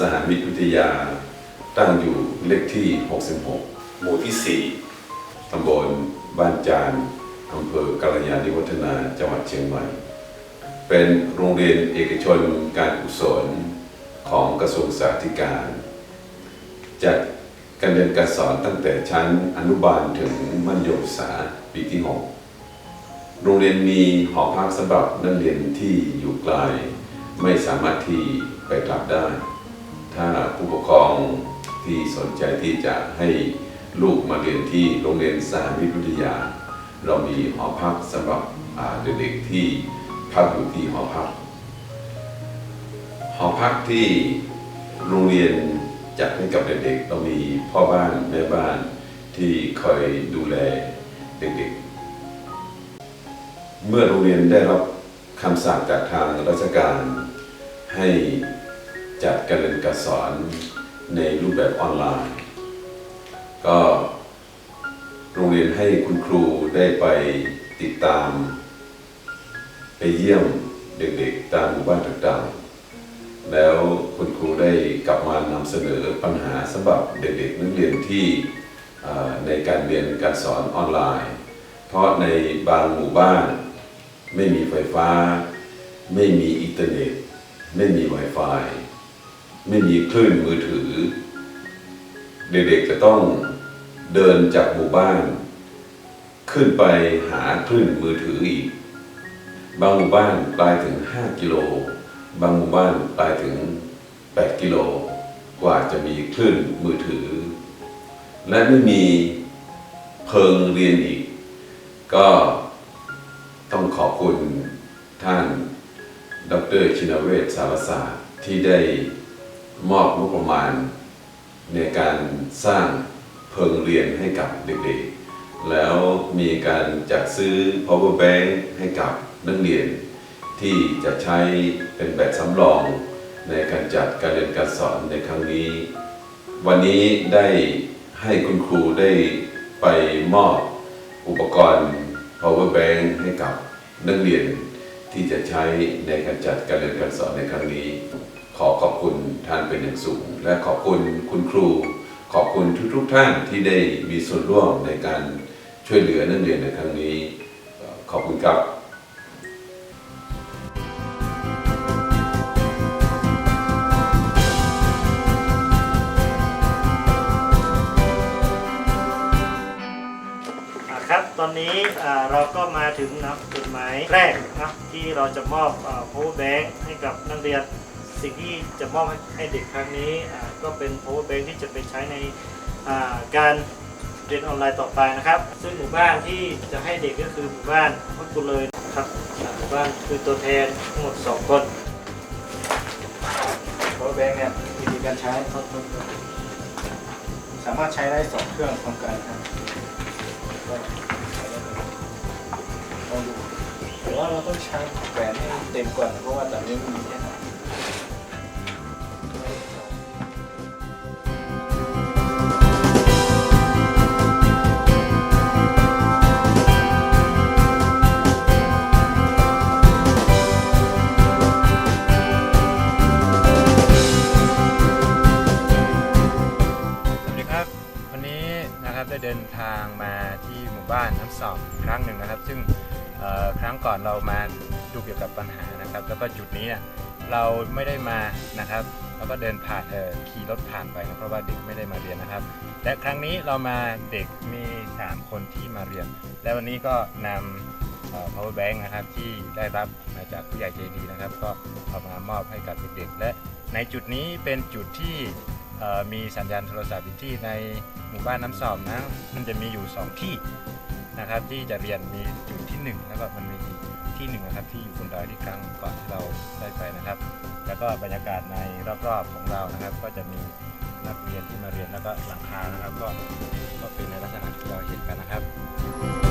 เรียนสหมิตรวิทยา ตั้งอยู่เลขที่ 66 หมู่ที่ 4 ตำบลบ้านจานอำเภอกัลยาณิวัฒนาจังหวัดเชียงใหม่ เป็นโรงเรียนเอกชนการกุศลของกระทรวงสาธารณการจัดการเรียนการสอนตั้งแต่ชั้นอนุบาลถึงมัธยมศึกษาปีที่ 6 โรงเรียนมีหอพักสำหรับนักเรียนที่อยู่ไกล ไม่สามารถที่ไปกลับได้ ถ้าผู้ปกครองที่สนใจที่จะให้ลูกมาเรียนที่โรงเรียนสหวิทย์วิทยา เรามีหอพักสำหรับเด็กๆที่พักอยู่ที่หอพัก หอพักที่โรงเรียนจัดให้กับเด็กๆเรามีพ่อบ้านแม่บ้านที่คอยดูแลเด็กๆ เมื่อโรงเรียนได้รับคำสั่งจากทางราชการให้ จัดการเรียนการสอนในรูปแบบออนไลน์ ก็โรงเรียนให้คุณครูได้ไปติดตาม ไปเยี่ยมเด็กๆตามหมู่บ้านต่างๆ แล้วคุณครูได้กลับมานำเสนอปัญหาสำหรับเด็กๆนักเรียนที่ในการเรียนการสอนออนไลน์ เพราะในบางหมู่บ้าน ไม่มีไฟฟ้า ไม่มีอินเทอร์เน็ต ไม่มี Wi-Fi ไม่มีคลื่นมือถือ เด็กๆจะต้องเดินจากหมู่บ้าน ขึ้นไปหาคลื่นมือถืออีก บางหมู่บ้านไกลถึง 5 กิโล บางหมู่บ้านไกลถึง 8 กิโล กว่าจะมีคลื่นมือถือ และไม่มีเพิงเรียนอีก ก็ต้องขอบคุณท่าน ดรชินเวศสารศาสตร์ที่ได้ มอบงบประมาณ ในการสร้างเพิงเรียนให้กับเด็กๆ แล้วมีการจัดซื้อ power bank ให้กับนักเรียน ที่จะใช้เป็นแบบสำรอง ในการจัดการเรียนการสอนในครั้งนี้ วันนี้ได้ให้คุณครูได้ไปมอบอุปกรณ์ power bank ให้กับนักเรียนที่จะใช้ในการจัดการเรียนการสอนในครั้งนี้ ขอขอบคุณท่านเป็นอย่างสูง และขอบคุณคุณครู ขอบคุณทุกๆทท่านที่ได้มีส่วนร่วมในการช่วยเหลือนักเรียนในครั้งนี้ ขอบคุณครับครับตอนนี้เราก็มาถึงนะจุดหมายแรกนะที่เราจะมอบอ่า power bank ให้กับนักเรียน สิ่งที่จะมอบให้เด็กครั้งนี้ก็เป็น power bank ที่จะไปใช้ในการเรียนออนไลน์ต่อไปนะครับ ซึ่งหมู่บ้านที่จะให้เด็กก็คือหมู่บ้านวัดกุเลยครับหมู่บ้านคือตัวแทนทั้งหมด 2 คน power bank เนี่ยวิธีการใช้สามารถใช้ได้สองเครื่องพร้อมกันครับก็ลองดูแต่ว่าเราต้องใช้แหวนให้เต็มก่อนเพราะว่าตอนนี้มันมีแค่ นี้เนี่ยเราไม่ได้มานะครับแล้วก็เดินผ่านเออขี่รถผ่านไปนะเพราะว่าเด็กไม่ได้มาเรียนนะครับ และครั้งนี้เรามาเด็กมี 3 คนที่มาเรียน และวันนี้ก็นำเอ่อ power bank นะครับที่ได้รับมาจากผู้ใหญ่ใจดีนะครับ ก็เอามามอบให้กับเด็กๆและในจุดนี้เป็นจุดที่เอ่อมีสัญญาณโทรศัพท์อยู่ที่ในหมู่บ้านน้ำสอมนะมันจะมีอยู่ 2 ที่นะครับที่จะเรียนมีจุดที่ 1 แล้วก็มันมีอีก ที่หนึ่งนะครับที่อยู่บนดอยที่ครั้งก่อนที่เราได้ไปนะครับ แล้วก็บรรยากาศในรอบๆของเรานะครับ ก็จะมีนักเรียนที่มาเรียนแล้วก็หลังคานะครับ ก็ก็เป็นในลักษณะที่เราเห็นกันนะครับ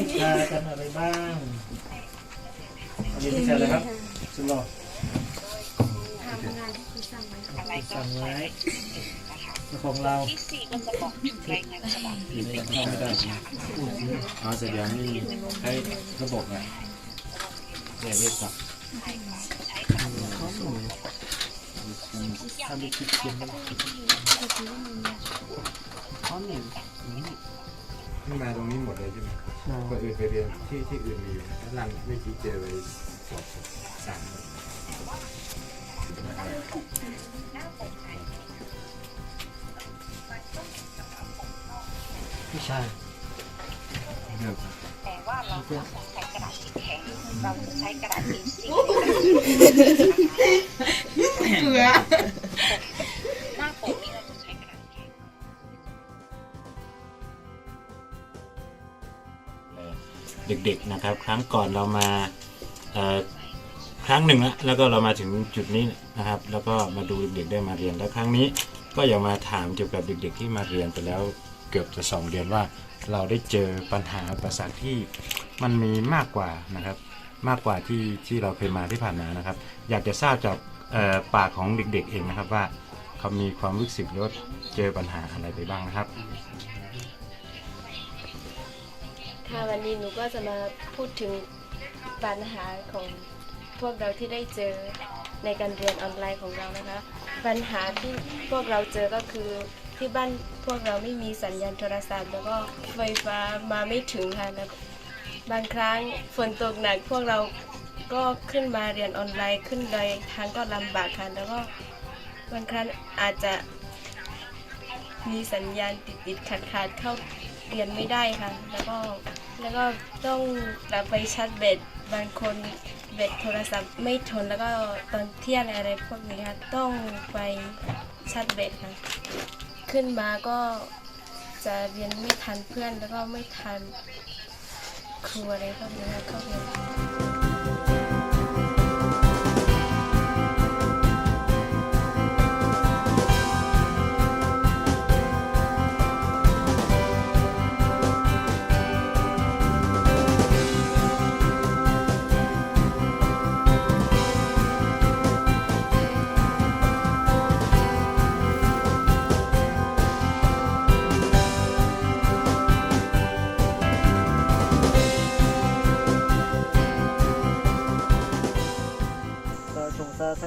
วิชากันอะไรบ้างเรียนวิชาอะไรครับสุลอทำงานที่คุณงไว้อะไรก็สั่งไว้ของเราที่สี่ก็จะบอกถึงรายงานฉบับที่สิบเอ็ดวิชาอ๋อแต่เดี๋ยวนี่ให้ระบบอะเดี๋ยวเรียกกับาำดีคิดเขียนได้ข้อหนึ่งนี่มาตรงนี้หมดเลยใช่ไหม คนอื่นไปเรียนที่ที่อื่นมีอยู่ด้านล่างไม่อกี้เจอไปสองสามพี่ชายเริ่มแต่ว่าเราใช้กระดาษสีแข็งเราใช้กระดาษสีสีเกลือ ด็กๆนะครับ ครั้งก่อนเรามาครั้งหนึ่งแล้วแล้วก็เรามาถึงจุดนี้นะครับ แล้วก็มาดูเด็กๆได้มาเรียนแล้วครั้งนี้ก็อยากมาถามเกี่ยวกับเด็ก ๆ ที่มาเรียนไปแล้วเกือบจะสองเดือนว่า เราได้เจอปัญหาประสรรคที่มันมีมากกว่านะครับ มากกว่าที่ที่เราเคยมาที่ผ่านมานะครับ อยากจะทราบจากปากของเด็ก ๆ เองนะครับว่าเขามีความรู้สึกหรือเจอปัญหาอะไรไปบ้างนะครับ ค่ะวันนี้หนูก็จะมาพูดถึงปัญหาของพวกเราที่ได้เจอในการเรียนออนไลน์ของเรานะคะ ปัญหาที่พวกเราเจอก็คือที่บ้านพวกเราไม่มีสัญญาณโทรศัพท์ แล้วก็ไฟฟ้ามาไม่ถึงค่ะแล้วบางครั้งฝนตกหนักพวกเราก็ขึ้นมาเรียนออนไลน์ขึ้นดยทางก็ลำบากค่ะแล้วก็บางครั้งอาจจะมีสัญญาณติดติดขัดขาดเข้าเรียนไม่ได้ค่ะ แล้วก็ แล้วก็ต้องกลับไปชาร์จแบตบางคนแบตโทรศัพท์ไม่ทนแล้วก็ตอนเที่ยงอะไรพวกนี้ค่ะต้องไปชาร์จแบตค่ะขึ้นมาก็จะเรียนไม่ทันเพื่อนแล้วก็ไม่ทันครูอะไรพวกนี้ค่ะเข้าเรียน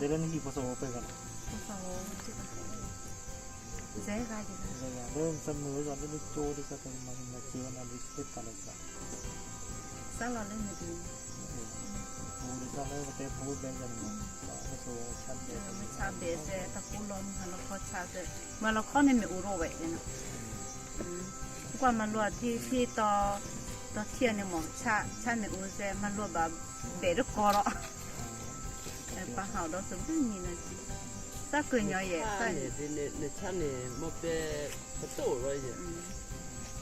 งปุ๊บบางสักว่าหูไปเบ็ดปอกยังมั้งอืมตัวตัวไปมันคงไม่จุนี่แต่เมื่อเราโคลอแล้วบ้าคอเราในอูเราในอูได้เห็นเรา de ni po so pe ga ผู้สาวจิตเจ๊กายจิต ya de sa mu sa ni cho de sa ta ma ma chi na ni se ta la sa สาวเราเล่นไม่ดี mu de sa le te pu ben ga ni ma so chan de ชาเบสตะกูลมเราขอชาเบสมาเราข้อในไม่อูโรเวเนี่ยนะกว่ามันรัวที่ที่ต่อต่อเที่ยงเนี่ยหมอชาชาในอูเซมันรัวแบบเบรกอร์ แต่ปลาเห่าเราสมบูรณ์นี่นะจีสักเกินย่อยใส่ ne de ne ne cha ne mo pe pa to ro ye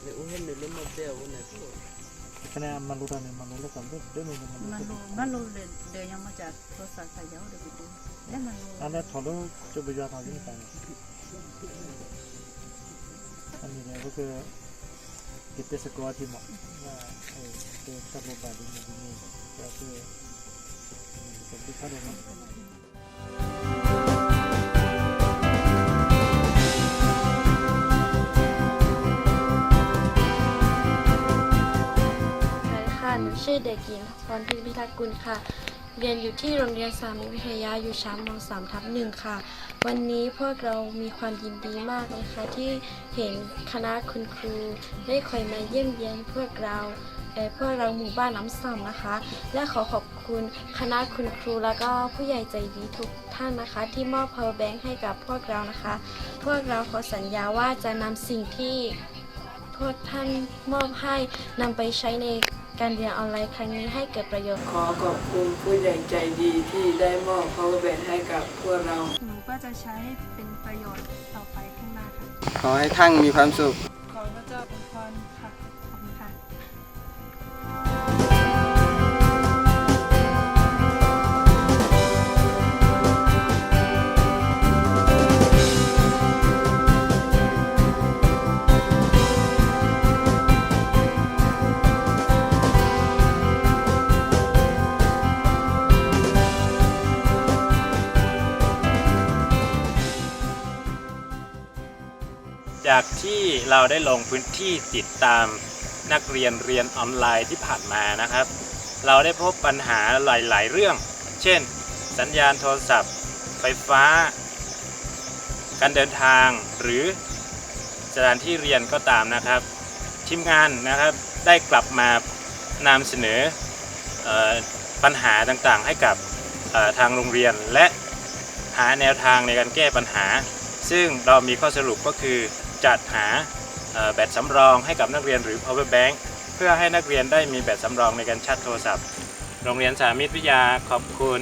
ne u hen ne le mo pe u ne to kana ma lu ra ni ma lu la ka de de ni มันรู้มันรู้เลยเดี๋ยวยังมาจากตัวสายสายยาวเดี๋ยวไปดูแล้วมันรู้ ane tholo cho bu ja ta ni pa ni ani ne ko ke kitte se ko ti mo na eh te ta lo ba di ni ค่ะหนูชื่อเด็กหญิงพรพิพิทักษ์กุลค่ะ เรียนอยู่ที่โรงเรียนสามิวิทยาอยู่ชั้นม .3 ทับหนึ่งค่ะ วันนี้พวกเรามีความยินดีมากเลยค่ะที่เห็นคณะคุณครูได้คอยมาเยี่ยมเยียนพวกเรา เอ่อพวกเราหมู่บ้านน้ำส่ำนะคะ และขอขอบคุณคณะคุณครูแล้วก็ผู้ใหญ่ใจดีทุกท่านนะคะ ที่มอบ power bank ให้กับพวกเรานะคะ พวกเราขอสัญญาว่าจะนำสิ่งที่พวกท่านมอบให้นำไปใช้ในการเรียนออนไลน์ครั้งนี้ให้เกิดประโยชน์ ขอขอบคุณผู้ใหญ่ใจดีที่ได้มอบ power bank ให้กับพวกเรา หนูก็จะใช้ให้เป็นประโยชน์ต่อไปข้างหน้าค่ะ ขอให้ท่านมีความสุข ขอพระเจ้าอวยพร จากที่เราได้ลงพื้นที่ติดตามนักเรียนเรียนออนไลน์ที่ผ่านมานะครับ เราได้พบปัญหาหลาย ๆ เรื่อง เช่น สัญญาณโทรศัพท์ ไฟฟ้า การเดินทางหรือสถานที่เรียนก็ตามนะครับ ทีมงานนะครับได้กลับมานำเสนออปัญหาต่างๆ ให้กับทางโรงเรียนและหาแนวทางในการแก้ปัญหา ซึ่งเรามีข้อสรุปก็คือ จัดหาแบตสำรองให้กับนักเรียนหรือ power bank เพื่อให้นักเรียนได้มีแบตสำรองในการชาร์จโทรศัพท์ โรงเรียนสามิตรวิทยาขอบคุณ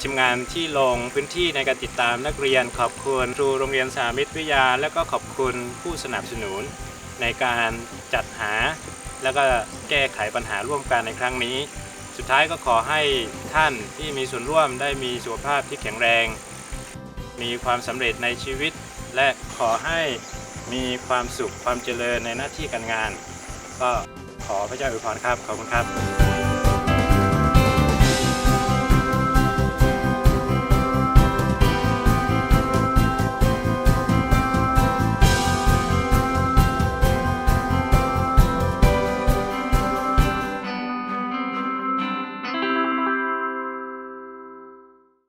ทีมงานที่ลงพื้นที่ในการติดตามนักเรียน ขอบคุณครูโรงเรียนสามิตรวิทยา และก็ขอบคุณผู้สนับสนุนในการจัดหา แล้วก็แก้ไขปัญหาร่วมกันในครั้งนี้ สุดท้ายก็ขอให้ท่านที่มีส่วนร่วมได้มีสุขภาพที่แข็งแรง มีความสำเร็จในชีวิต และขอให้ มีความสุขความเจริญในหน้าที่การงาน ก็ขอพระเจ้าอวยพรครับ ขอบคุณครับ